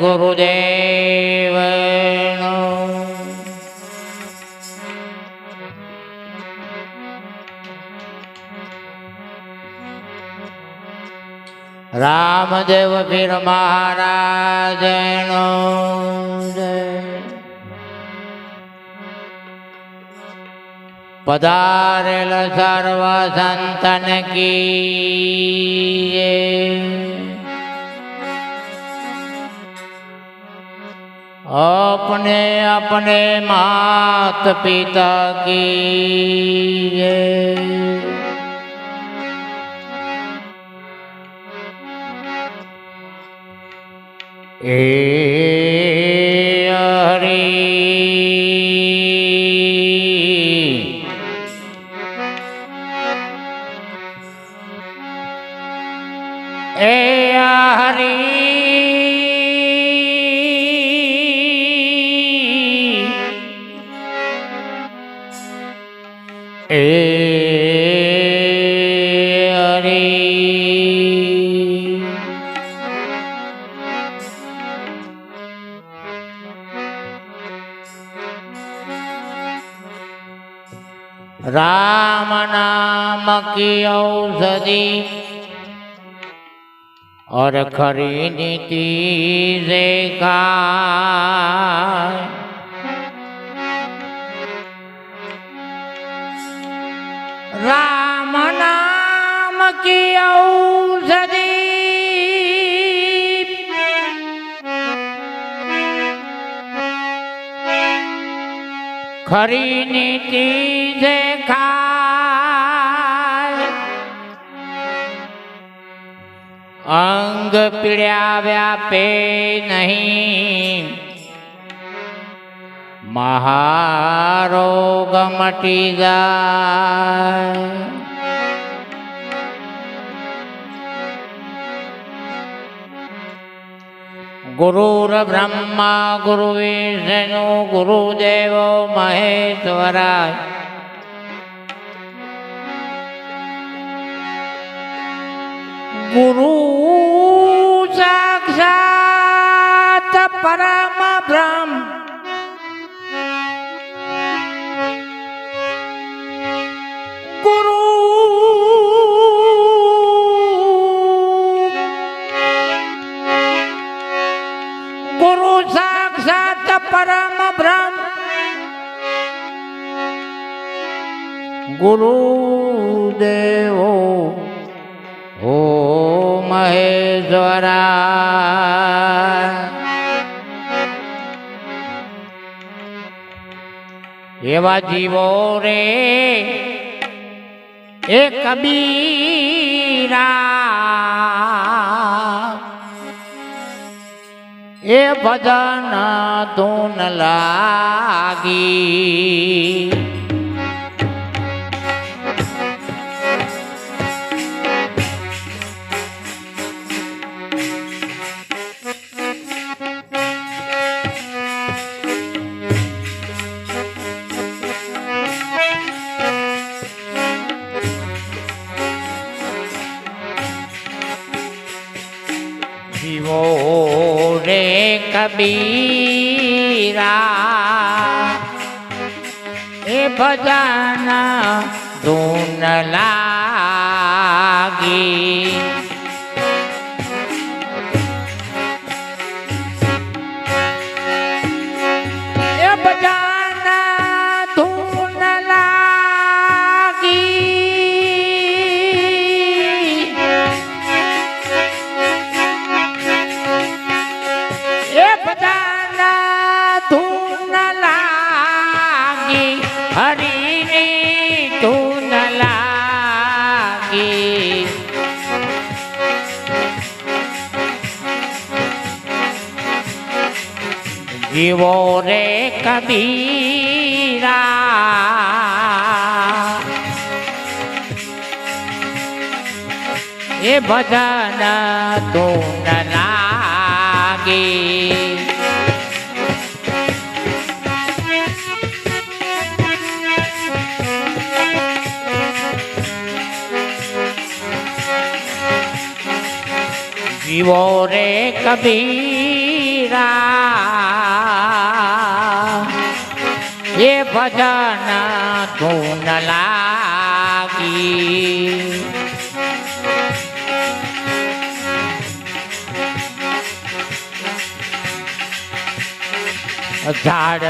સદગુરુદેવ રામદેવ પીર મહારાજ પધારેલ સર્વ સંતન કી अपने अपने मात पिता की ए राम नाम की औषधि और खरी नीति से खाए राम नाम की औषधि ખરી નીતિ દેખાય અંગ પીડ્યા વ્યાપે નહીં. મહારોગ મટી જાય. ગુરુર બ્રહ્મા ગુરુ વિષ્ણુ ગુરુદેવ મહેશ્વરાય ગુરુ સાક્ષાત પરમ બ્રહ્મ ગુરુદેવો ઓ મહેશ્વરા એવા જીવો રે એ કબીરા. એ ભજન ધૂન લાગી. કબીરા એ ભજન ધૂન લાગી. જીવો રે કબીરા એ ભજન ધૂન લાગે જીવો રે કબીરા ભજન ધૂન લાગી. ઝાડ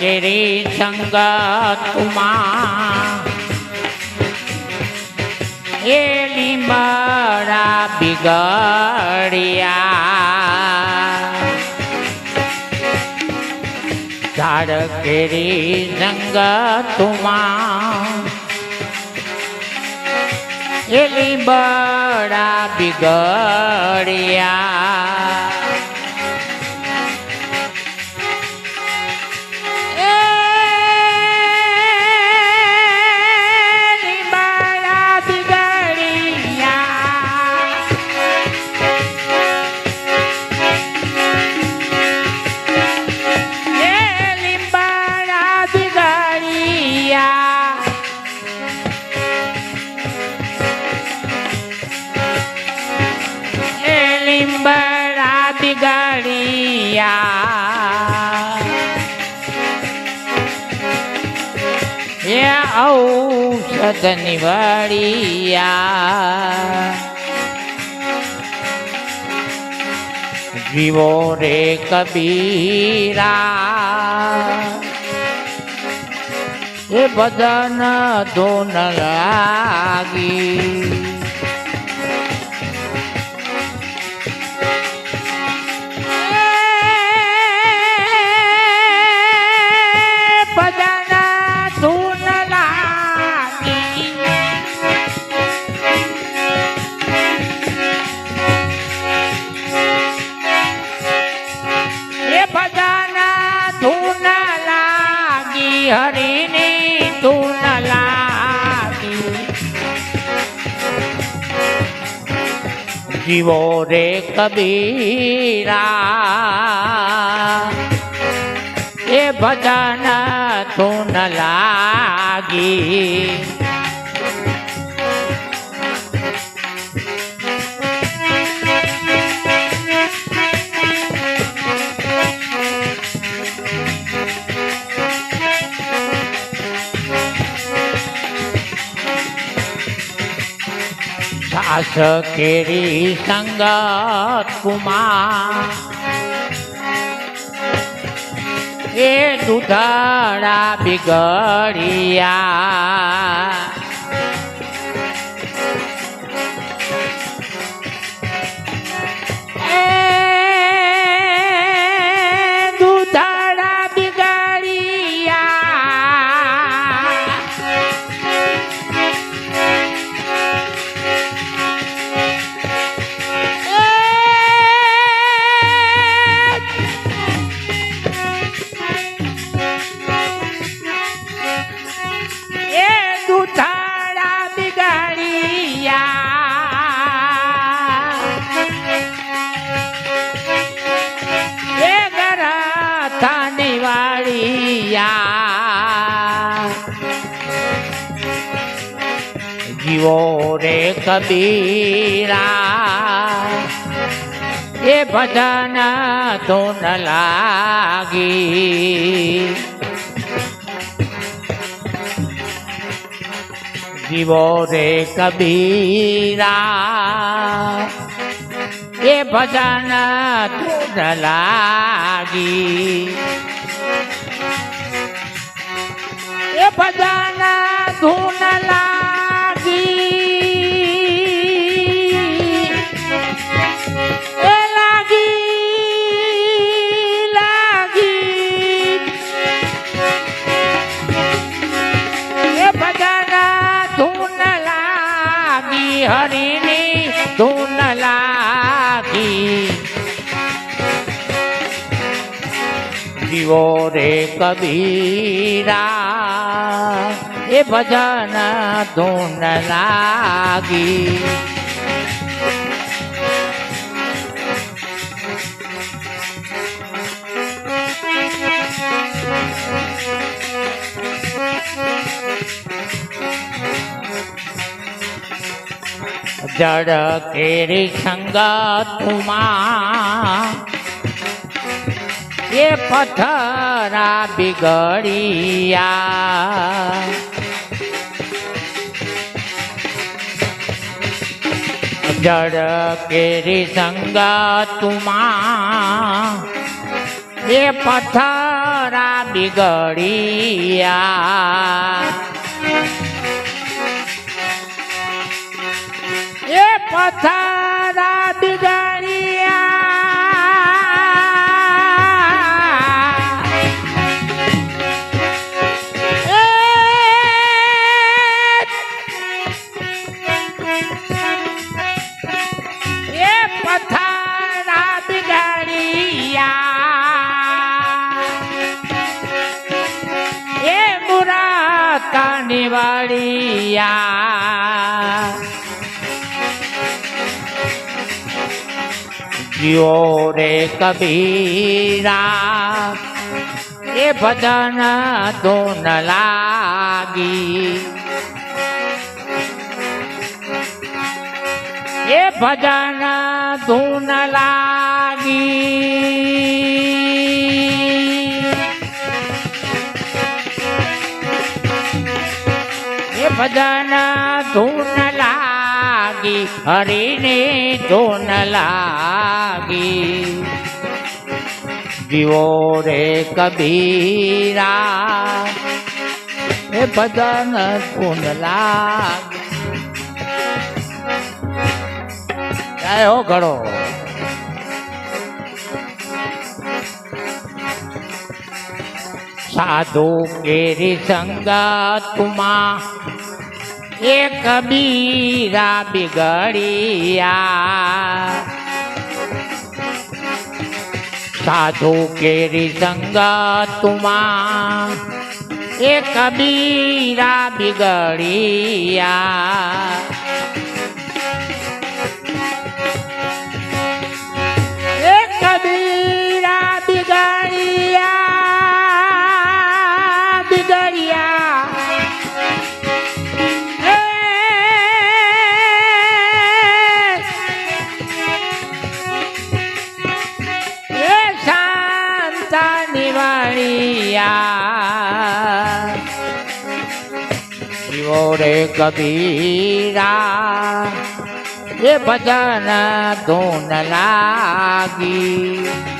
કેરી સંગતુમાં એ લીમડા બિગડ્યા. ઝાડ કેરી સંગતુમાં એલી લીમડા બિગડ્યા એ ઔષધ નિવાડિયા જીવો રે કબીરા. એ બદન ધોન લાગી. કબીરા એ બધાના ધૂન લાગી. સાસ કેરી સંગત કુમાર. એ દુધાળા બિગડિયા. જીવો રે કબીરા. એ ભજન તો ન લાગી. જીવો રે કબીરા. એ ભજન તો ન લાગી. એ ભજન ધૂન લાગી જીવો રે કબીરા એ ભજન ધૂન લાગી જડ કેરી સંગતુમાં એ પથરા બિગડિયા. જડ કેરી સંગતુમાં એ પથરા બિગડિયા. એ પથરા જીઓ રે કબીરા એ ભજન ધૂન લાગી એ ભજન ધૂન લાગી એ ભજન ધૂન લાગી હરિને ધૂન લાગી. જીવો રે કબીરા, એ ભજન ધૂન લાગી. જય હો ઘડો. સાધુ કેરી સંગતુમાં એ બીરા બિગડિયા. સાધુ કેરી સંગતુમાં એક બીરા બિગડિયા. કબીરા એ ભજન ધૂન લાગી.